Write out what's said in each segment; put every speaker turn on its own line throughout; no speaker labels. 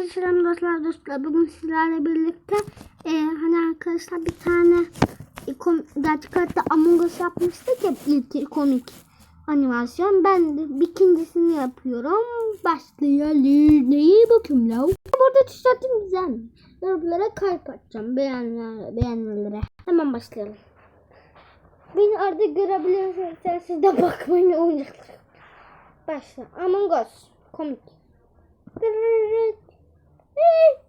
Selam dostlar dostlar. Bugün sizlerle birlikte e, hani arkadaşlar bir tane e, kom- gerçek hayatta Among Us yapmıştık ya ilk komik animasyon. Ben de ikincisini yapıyorum. Başlayalım. Neye bakıyorum la? Burada tişörtüm güzel. Yorumlara kalp atacağım. Beğenenlere, beğenenlere. Hemen başlayalım. Beni arada görebilirsiniz. Siz de bakmayın oyuncaklar. Başla. Among Us. Komik. Dırırırıt.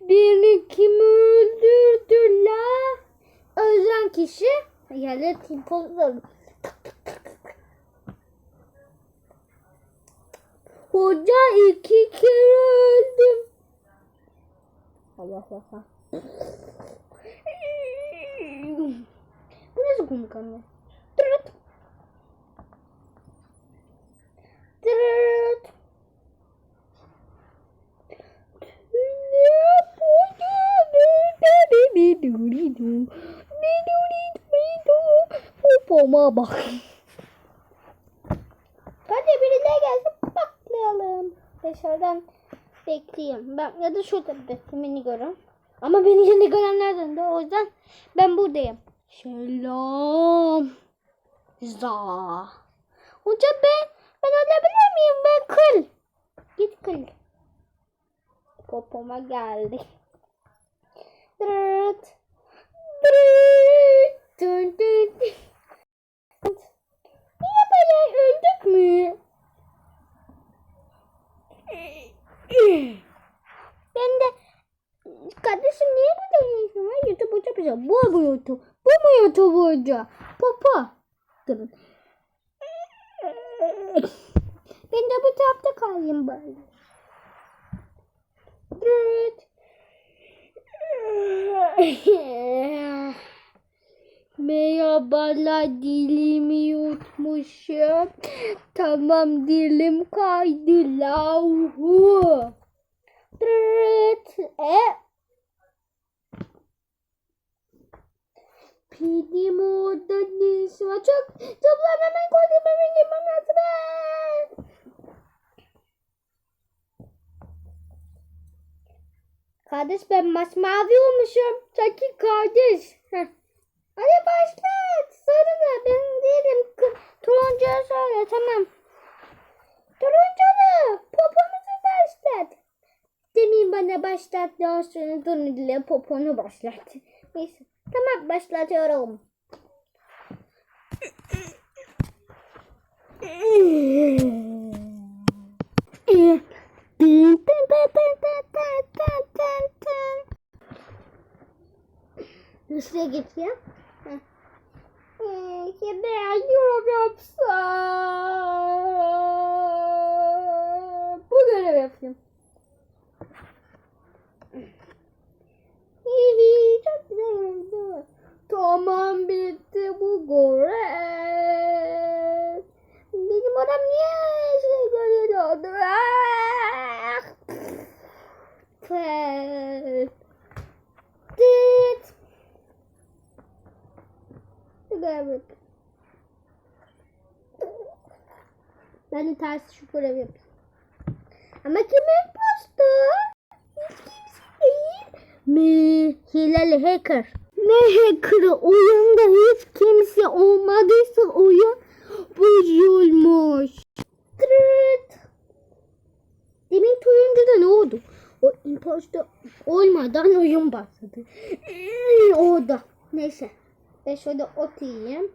Birini kim öldürdü la? Ölen kişi yani timponlar. Hoca iki kere öldüm. Allah Allah. Bu nasıl komik anne? Tırırt. Tırırt. Popoma bak. Hadi birileri gelsin patlayalım. Dışarıdan bekleyeyim. Ben ya da şurada beni görün. Ama beni yine görenlerden de o yüzden ben buradayım. Selam. Za. Hoca ben ben alabilir miyim? Ben kıl. Git kıl. Popoma geldi. Dırırt. Dırırt. Dın dın. Niye böyle öldük mü? Ben de kardeşim niye bu dönüyorsun? Ha? YouTube hoca bize. Bu mu YouTube? Bu mu YouTube hoca? Papa. Durun. Ben de bu tarafta kalayım bari. Dırırt. Merhabalar dilimi yutmuşum. Tamam dilim kaydı lahu. Dırırt. E. Pidim orada işi var? Çok toplam hemen koydum hemen girmem lazım. Kardeş ben masmavi olmuşum. Çaki kardeş. Heh. Hadi başlat. Sarılı. Ben değilim. Turuncuya söyle tamam. Turunculu. Popomuzu başlat. Demin bana başlat. Daha sonra turuncuya poponu başlat. Neyse. Tamam başlatıyorum. Nasıl geçiyor? Ben yorum yapsam. Bu görev yapayım. Tamam bitti bu görev. Benim adam niye şey görüyordu? Şuraya bak. Ben de ters şu görevi yapayım. Ama kim impostor? Mi? Hileli hacker. Ne hacker'ı? Oyunda hiç kimse olmadıysa oyun bozulmuş. Tırırt. Demin oyunda ne oldu? O impostor olmadan oyun başladı. Orada. Neyse. Ben şöyle ot yiyeyim.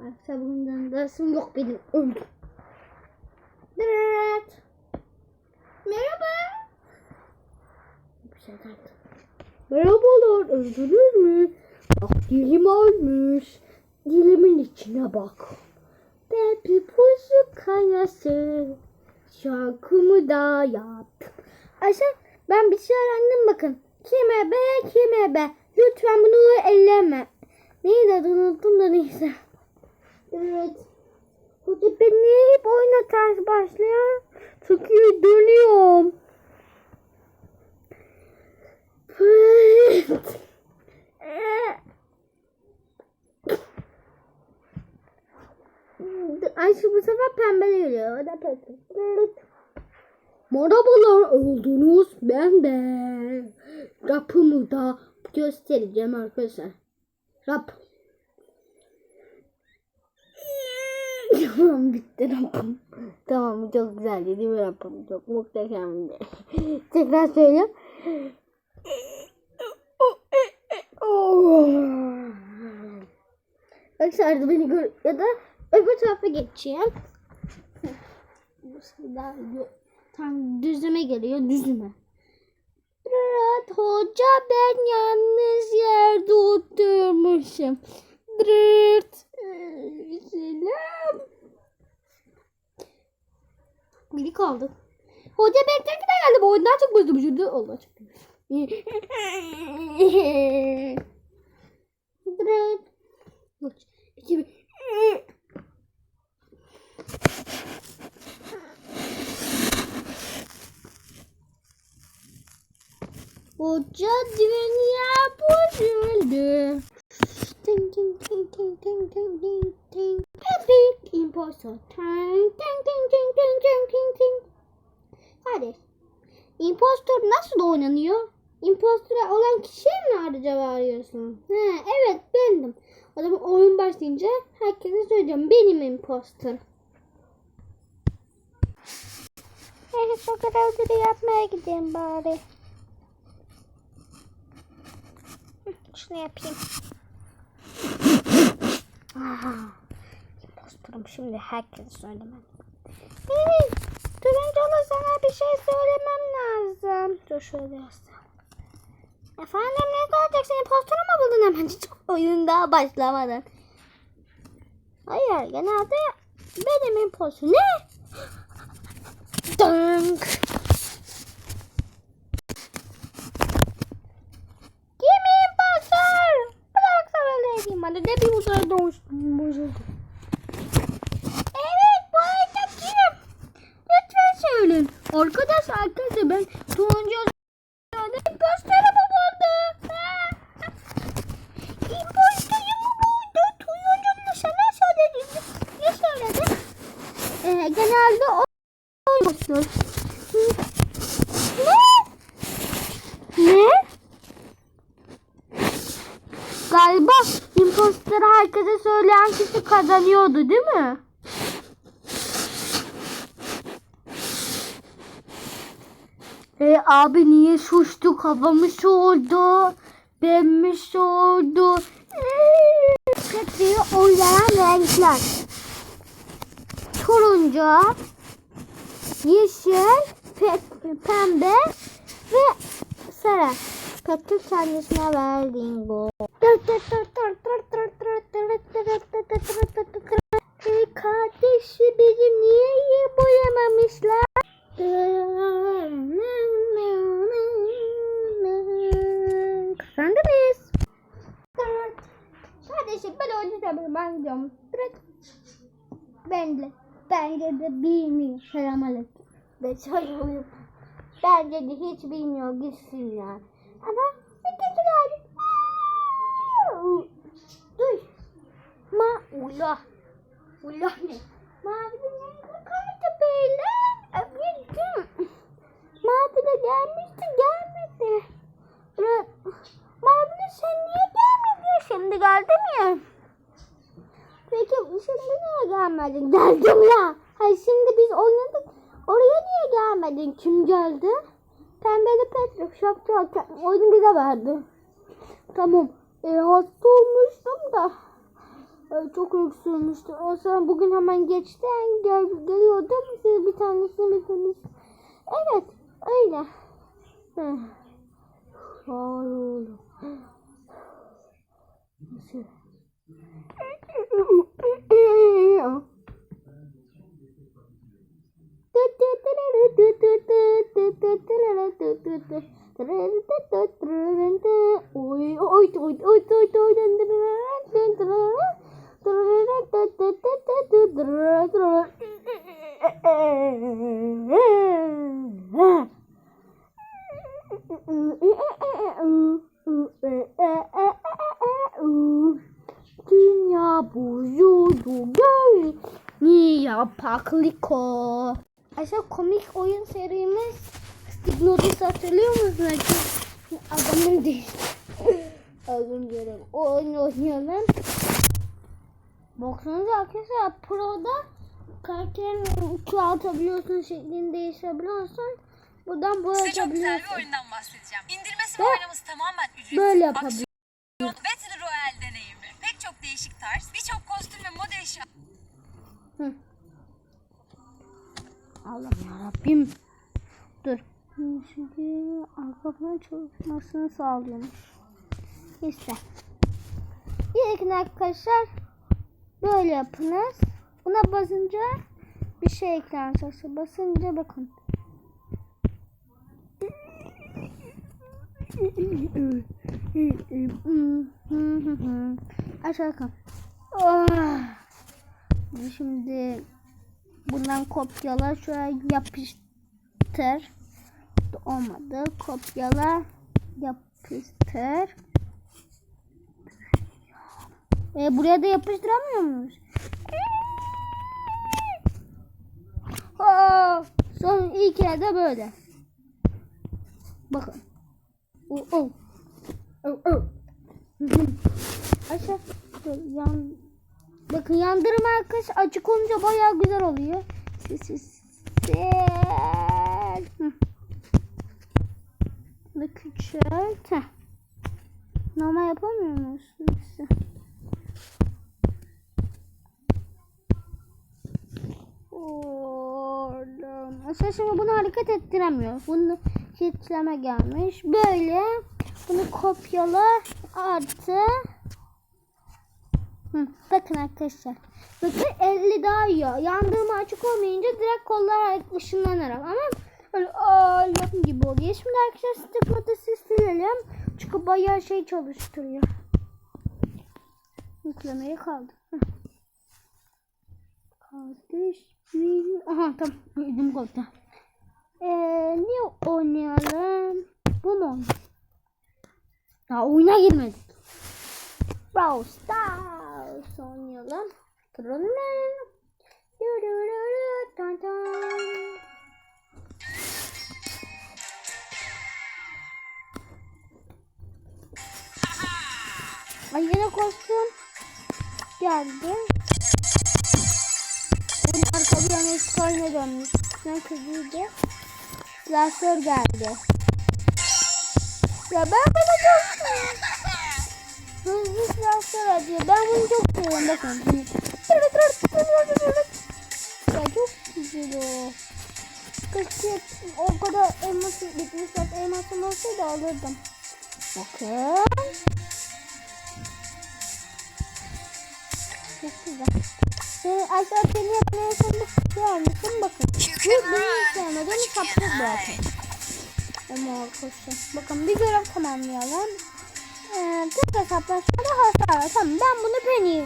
Arkadaşlar bundan dersim yok benim. Öldüm. Dırırt. Geldi. Merhabalar. Öldünüz mü? Bak dilim olmuş. Dilimin içine bak. Ben bir pusu kayası. Şarkımı da yaptım. Ayşe ben bir şey öğrendim bakın. Kime be kime be. Lütfen bunu elleme. Neydi unuttum da neyse. Evet. Hoca ben niye hep oyuna ters başlıyor? İyi dönüyorum. Pıt. Ayşe bu sefer pembele geliyor. O da pembe. Merhabalar oldunuz. Ben de. Rapımı da göstereceğim arkadaşlar. Rap. tamam bitti rapım. Tamam çok güzel değil mi rapım? Çok muhteşemdi. Tekrar söyleyeyim. Arkadaşlar beni gör ya da öbür tarafa geçeyim. Daha. Tam düzüme geliyor düzüme. Dırırt hoca ben yanlış yerde oturmuşum. Ee, Selam. Biri kaldı. Hoca beklerken geldi. Bu oyundan çok bozulmuştu. Allah çok Dırırt. Üç, iki. Hoca dünya bozuldu. Ting ting ting ting ting ting ting ting. Epic imposter. Ting ting ting ting ting ting ting ting. Hadi. Impostor nasıl oynanıyor? Impostor olan kişiye mi acaba arıyorsun? He, evet bendim. O zaman oyun başlayınca herkese söyleyeceğim. Benim impostor. Evet o kadar yapmaya gideyim bari. Şunu yapayım. Aha. Şimdi herkese söylemem. Hey, turuncu sana bir şey söylemem lazım. Dur şöyle yazsam. Efendim ne olacaksın? Impostoru mu buldun hemen? Oyun daha başlamadan. Hayır genelde benim impostor. Ne? Dank. Kim impostor? Bırak sana de ne bir uzaya doğmuştum. Evet bu arada kim? Lütfen söyleyin. Arkadaş arkadaşlar ben turuncu Genelde o. Ne? Ne? Galiba imposter herkese söyleyen kişi kazanıyordu değil mi? E abi niye suçtu kafamı oldu? Benmiş oldu. Kötüyü oynayan renkler. Turuncu, yeşil, pe- pembe ve sarı. Kötü kendisine verdiğin bu. Kardeşi benim niye iyi boyamamışlar? Kazandınız. Kardeşim ben oynayacağım. Ben gidiyorum. Ben de. Bence de bilmiyor. Selam aleyküm. Ben söylüyorum. Bence de hiç bilmiyor. Gitsin ya. Ama kişi geldi. Dur. Ma. Ula. Ula ne? Mavi de ne kartı böyle? Bildim. Mavi de gelmişti gelmedi. Re- Mavi de sen niye gelmedin? Şimdi geldim ya. Peki şimdi niye gelmedin? Geldim ya. Hayır şimdi biz oynadık. Oraya niye gelmedin? Kim geldi? Pembeli Petruk şapka oyunu bize verdi. Tamam. E, hasta olmuştum da. E, çok öksürmüştüm. O zaman bugün hemen geçten gel, geliyordum. Siz bir tanesini bir tanesi. Evet. Öyle. Heh. Ay Dünya bozuldu Gol. Niye yapakliko? Aslında komik oyun serimiz Stignodus hatırlıyor musunuz? Adamın değil. Adamın diyorum. O oyunu oynayalım. Baksanıza arkadaşlar Pro'da karakterin çoğaltabiliyorsun, şeklini değiştirebiliyorsun. Buradan
Size çok güzel bir oyundan bahsedeceğim. İndirmesi
Ve
oynaması tamamen ücretsiz.
böyle yapabiliyorsun.
Battle Royale deneyimi. Pek çok değişik tarz, birçok kostüm ve mod eşya.
Hı. Allah'ım yarabbim. Dur. Şimdi arka plan çalışmasını sağlıyormuş. İşte. İlk arkadaşlar böyle yapınız. Buna basınca bir şey ekran sesi. Basınca bakın. Aşağı bakın. Oh. Şimdi bundan kopyala şuraya yapıştır. Olmadı. Kopyala yapıştır. E, buraya da yapıştıramıyor muyuz? Aa, son ilk yerde böyle. Bakın. Oh, oh. Oh, oh. Aşağı. Yan, Bakın yandırma arkadaş açık olunca bayağı güzel oluyor. Ses Hı. Bunu küçült. Heh. Normal yapamıyor musun? Neyse. Oradan. Aslında şimdi bunu hareket ettiremiyor. Bunu kitleme gelmiş. Böyle bunu kopyala artı Hı, bakın arkadaşlar. Bakın 50 daha iyi. Yandırma açık olmayınca direkt kollar ışınlanarak ama öyle alem gibi oluyor. Şimdi arkadaşlar stigmatisi silelim. Çünkü bayağı şey çalıştırıyor. Yüklemeye kaldı. Kardeş bir... Aha tamam. Ödüm koptu. Ee, ne oynayalım? Bu mu oynayalım? Daha oyuna girmedik. Brawl Stars oynayalım. Tırırırır. Ay yine kostüm geldi. Benim arka bir yana dönmüş. Sen kızıydı. Klasör geldi. Ya ben bunu çok Hızlı silahlar atıyor. Ben bunu çok seviyorum. Bakın. Ya çok güzel o. Keşke o kadar elması bitmiş zaten elmasım olsaydı alırdım. Bakın. Güzel. Ee, aşağı seni yapmaya sandık görmüşsün bakın. Bu benim sevmediğim sapsız bırakın. Ama arkadaşlar. Bakın bir görev tamamlayalım. Ee, tek hesaplaşmada hasar var. Tamam ben bunu Penny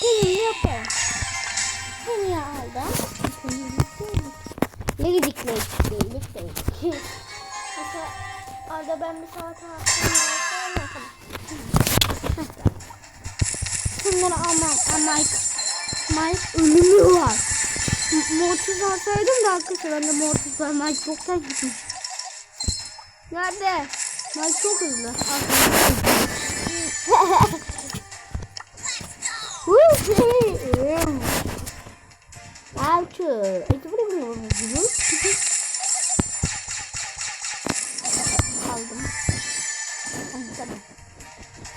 Penny'yi yaparım. Penny'yi aldım. Ne gidik ne gidik ne gidik. Hatta arada ben bir saat hakkım Bunları almam. Ama Mike, ölümü var. Mortis alsaydım da arkadaşlar ben de Mortis var. Mike çoktan gitmiş. Nerede? Mike çok hızlı. Tamam.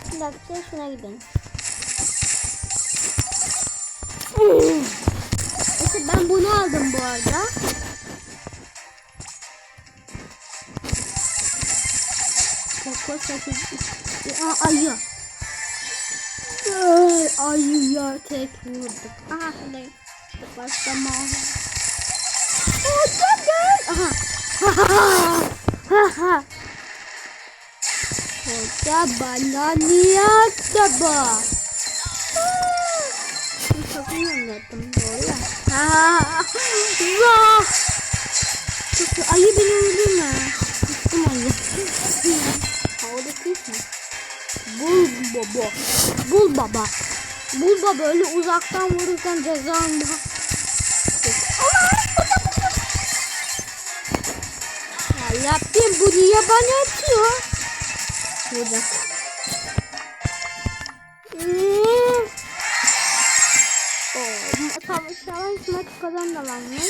Şimdi arkadaşlar şuna gidelim. Aa ayı. Ay, ayıya tek vurduk. Aha ne? Başlama. Aha. Ha ha. Hoca bana niye acaba? Çok iyi anlattım ya. Ha. Vah. Çok ayı beni öldürme. Tuttum ayı. Kuş mu? Bul baba. Bul baba. Burada böyle uzaktan vururken cezan daha. Ya Rabbim bu niye bana atıyor? Burada. Hmm. Oo, Savaş savaş maç kazandılarmış.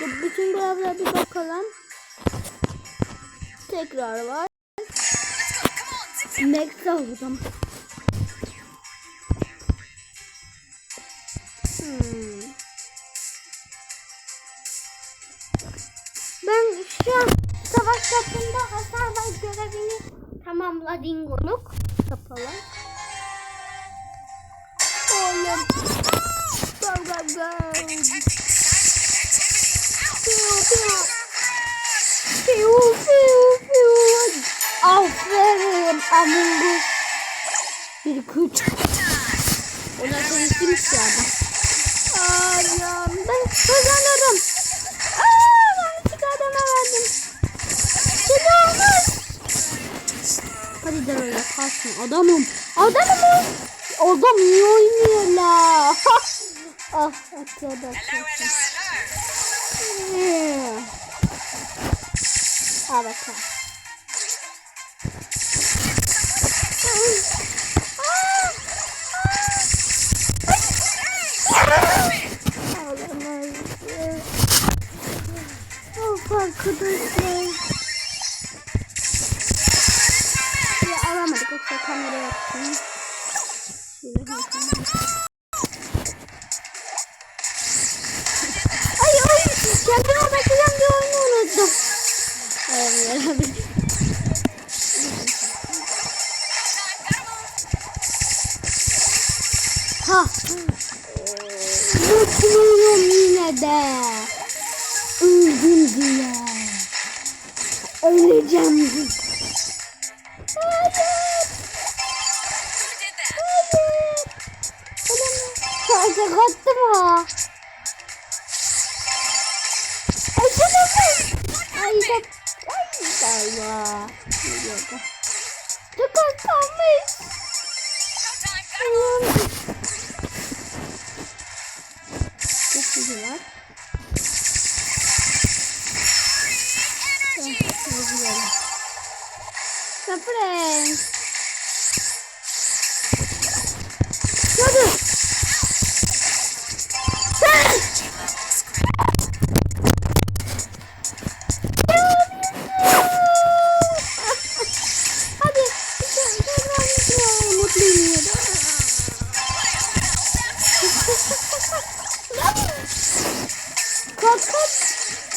Bu- Bütün görevlere bir bakalım. Tekrar var. Next aldım. Hmm. Ben şu an savaş topunda hasar var görevini tamamladingoluk yapalım. Oğlum. Go go go. Piu. Piu piu piu. Aferin Amungus. Bir küç. Ona konuşmuş ya adam. Allah'ım ben kazanırım. Aa, ben adama verdim. Silahımız. Hadi de öyle kalsın adamım. Adamım. Adam iyi oynuyor la. ah atladı. Yeah. Al bakalım. Arkadaşlar. Çok. Galiba. Az kalmış. Çok güzel. Kapren. Hadi.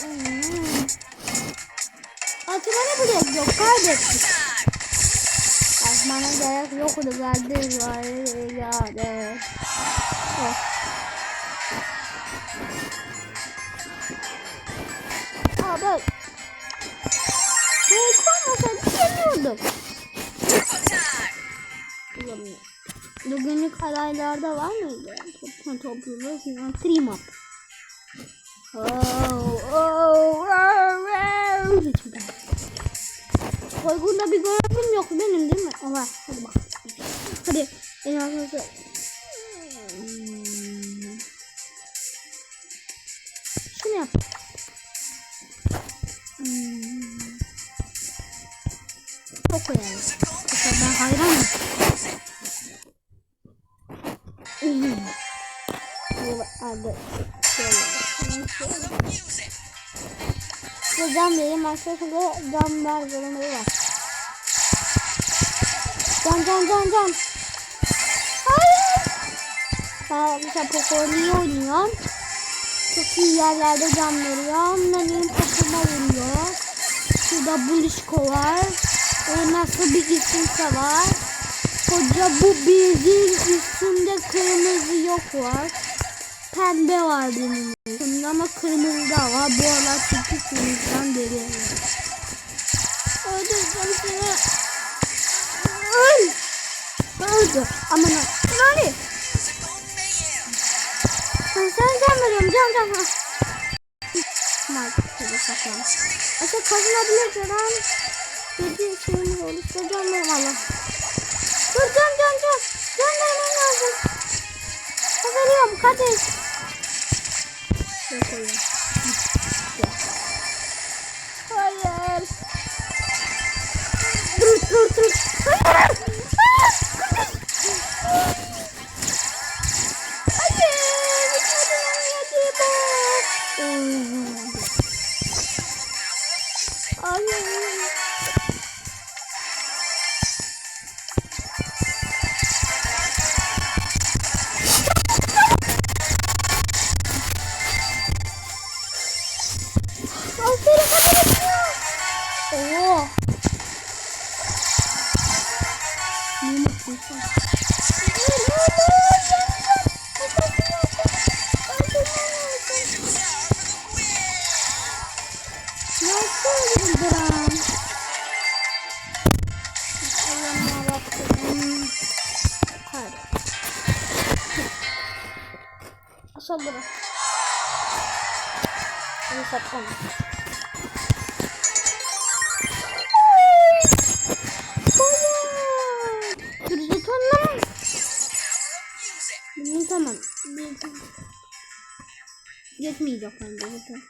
Hmm. Atmana gerek yok. Kaybettik. Atmana gerek yoktu. Var. Ya. Oh. Aa bak. Hey koymasaydı. Bulamıyorum. Bugünlük adaylarda var mıydı? Topla topluyoruz. Trim up. Oh, oh, oh, oh. Soygunda bir görevim yok benim değil mi? Ama hadi bak. Hadi. En azından. Hmm. Şunu yap. Hmm. Çok önemli. Ben hayranım. Cam vereyim arkadaşlar cam ver bölümleri var. Can can can can. Hayır. Ben mesela Poco'yu oynuyorum. Çok iyi yerlerde cam veriyorum. Benim Poco'ma vuruyor. Şurada Buluşko var. O nasıl bir isimse var. Koca bu bildiğin üstünde kırmızı yok var. Pembe var benim üstümde ama kırmızı da var. Bu aralar çünkü kırmızıdan deliyorum. Öldürdüm seni. Öl. Öldü. Aman Nani? Ben sana can veriyorum. Can can. Şöyle saklan. Aslında kazanabilir lan. Dedi şeyimiz olursa can verim Allah. Dur can can can. Can vermem lazım. Veriyorum kardeş. Şöyle koyayım. Bırak. Bunu tonlama. Bunu tamam. Yetmeyecek bence zaten.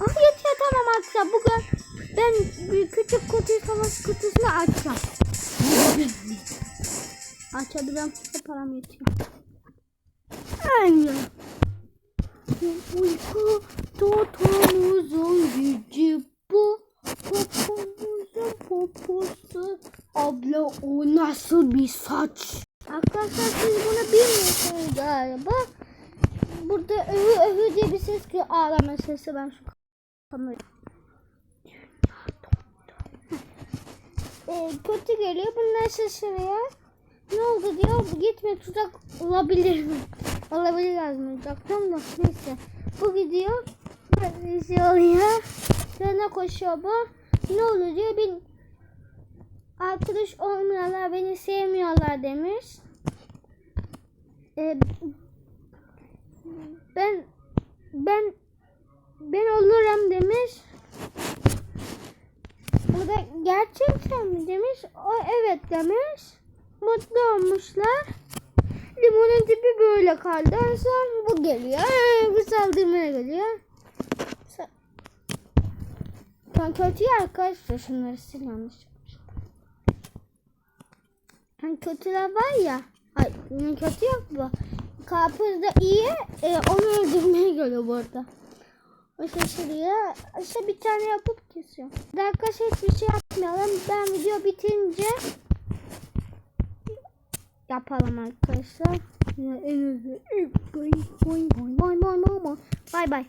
Ah yetiyor tamam arkadaşlar. Bugün ben bir küçük kutu savaş kutusunu açacağım. Açabiliyorum. Param yetiyor. Aynen. Uyku tutumuzun gücü bu. Popomuzun poposu. Abla o nasıl bir saç? Arkadaşlar siz bunu bilmiyorsunuz galiba. Burada öhü öhü diye bir ses geliyor. Ağlama sesi ben şu kamerayı. Ee, kötü geliyor. Bunlar şaşırıyor. Ne oldu diyor. Gitme tuzak olabilir mi? Olabilir yazmayacaktım da neyse. Bu gidiyor. Şey oluyor. Sonra koşuyor bu. Ne olur diyor. Bir arkadaş olmayanlar beni sevmiyorlar demiş. Ee, ben ben ben olurum demiş. O da gerçekten mi demiş. O evet demiş. Mutlu olmuşlar. Limonun tipi böyle kaldı. Bu geliyor. Ee, bu saldırmaya geliyor. Ben kötü arkadaşlar şunları sil yanlış. Hani kötüler var ya. Ay kötü yok bu. Karpuz iyi. E, onu öldürmeye geliyor bu arada. O şaşırıyor. İşte bir tane yapıp kesiyor. Arkadaşlar hiçbir şey yapmayalım. Ben video bitince yapalım arkadaşlar. En hızlı. Boing boing boing boing boing boing boing. Bay bay.